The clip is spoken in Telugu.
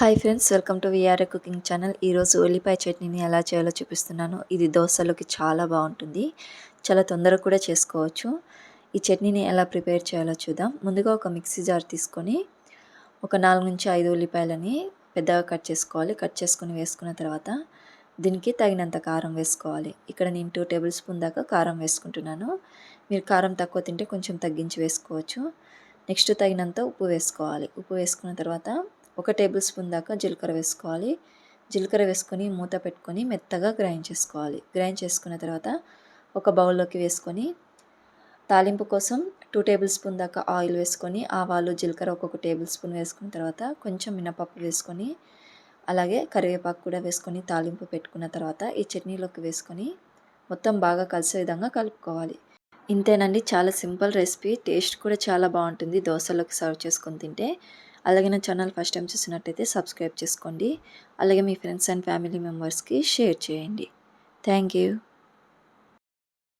Hi friends welcome to VRA cooking channel. ఈరోజు ఉల్లిపాయ చట్నీని ఎలా చేయాలో చూపిస్తున్నాను. ఇది దోశలోకి చాలా బాగుంటుంది. చాలా తొందరగా కూడా చేసుకోవచ్చు. ఈ చట్నీని ఎలా ప్రిపేర్ చేయాలో చూద్దాం. ముందుగా ఒక మిక్సీ జార్ తీసుకొని ఒక నాలుగు నుంచి ఐదు ఉల్లిపాయలని పెద్దగా కట్ చేసుకోవాలి. కట్ చేసుకుని వేసుకున్న తర్వాత దీనికి తగినంత కారం వేసుకోవాలి. ఇక్కడ నేను టూ టేబుల్ స్పూన్ దాకా కారం వేసుకుంటున్నాను. మీరు కారం తక్కువ తింటే కొంచెం తగ్గించి వేసుకోవచ్చు. నెక్స్ట్ తగినంత ఉప్పు వేసుకోవాలి. ఉప్పు వేసుకున్న తర్వాత ఒక టేబుల్ స్పూన్ దాకా జీలకర్ర వేసుకోవాలి. జీలకర్ర వేసుకొని మూత పెట్టుకొని మెత్తగా గ్రైండ్ చేసుకోవాలి. గ్రైండ్ చేసుకున్న తర్వాత ఒక బౌల్లోకి వేసుకొని తాలింపు కోసం టూ టేబుల్ స్పూన్ దాకా ఆయిల్ వేసుకొని ఆవాలు జీలకర్ర ఒక్కొక్క టేబుల్ స్పూన్ వేసుకున్న తర్వాత కొంచెం మినపప్పు వేసుకొని అలాగే కరివేపాకు కూడా వేసుకొని తాలింపు పెట్టుకున్న తర్వాత ఈ చట్నీలోకి వేసుకొని మొత్తం బాగా కలిసే విధంగా కలుపుకోవాలి. ఇంతేనండి. చాలా సింపుల్ రెసిపీ. టేస్ట్ కూడా చాలా బాగుంటుంది. దోశలోకి సర్వ్ చేసుకొని తింటే అలాగే నా ఛానల్ ఫస్ట్ టైం చూసినట్టయితే సబ్స్క్రైబ్ చేసుకోండి. అలాగే మీ ఫ్రెండ్స్ అండ్ ఫ్యామిలీ మెంబర్స్కి షేర్ చేయండి. Thank you.